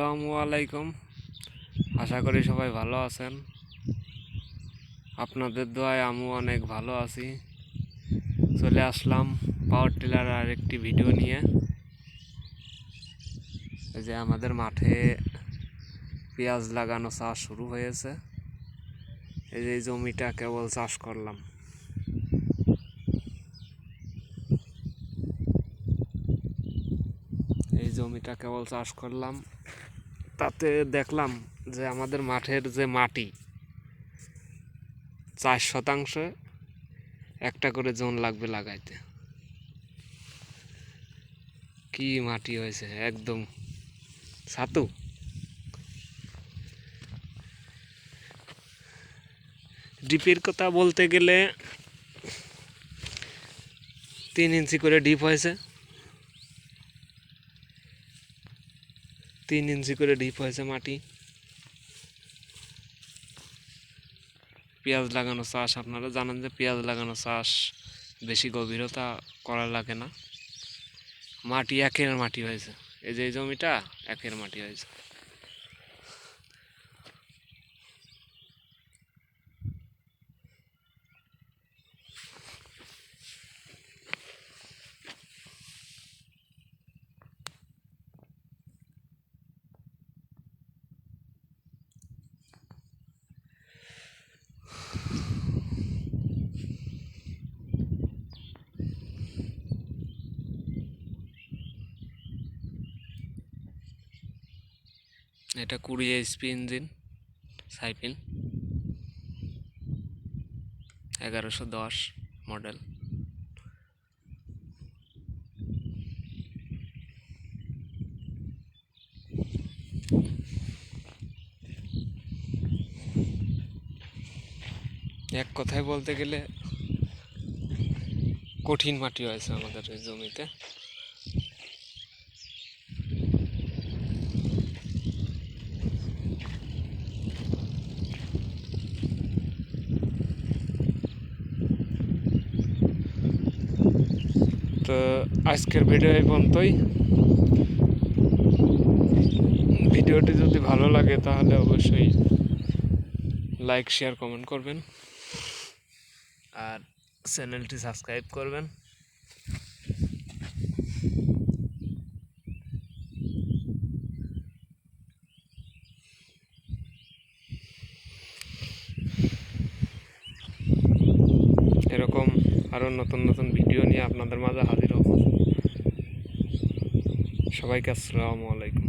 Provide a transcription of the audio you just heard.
আসসালামু আলাইকুম। আশা করি সবাই ভালো আছেন। আপনাদের দোয়ায় আমিও অনেক ভালো আছি। চলে আসলাম পাওয়ার টিলার আর একটি ভিডিও নিয়ে। এই যে আমাদের মাঠে পেঁয়াজ লাগানো চাষ শুরু হয়েছে। এই যে জমিটা কেবল চাষ করলাম এই জমিটা কেবল চাষ করলাম, তাতে দেখলাম যে আমাদের মাঠের যে মাটি, চার শতাংশ একটা করে জোন লাগবে লাগাইতে। কি মাটি হয়েছে, একদম ছাতু। ডিপের কথা বলতে গেলে তিন ইঞ্চি করে ডিপ হয়েছে। তিন ইঞ্চি করে ডিপ হয়েছে মাটি। পেঁয়াজ লাগানো চাষ, আপনারা জানেন যে পেঁয়াজ লাগানো চাষ বেশি গভীরতা করা লাগে না। মাটি একের মাটি হয়েছে। এই যে জমিটা, একের মাটি হয়েছে। এটা কুড়ি এইচপি ইঞ্জিন সাইকেল এগারোশো দশ মডেল। এক কথায় বলতে গেলে কঠিন মাটি হয়েছে আমাদের জমিতে। তো আজকের ভিডিও এই পর্যন্তই। ভিডিওটি যদি ভালো লাগে তাহলে অবশ্যই লাইক, শেয়ার, কমেন্ট করবেন। আর চ্যানেলটি সাবস্ক্রাইব করবেন। এরকম আরও নতুন নতুন ভিডিও নিয়ে আপনাদের মাঝে হাজির হব। সবাইকে আসসালামু আলাইকুম।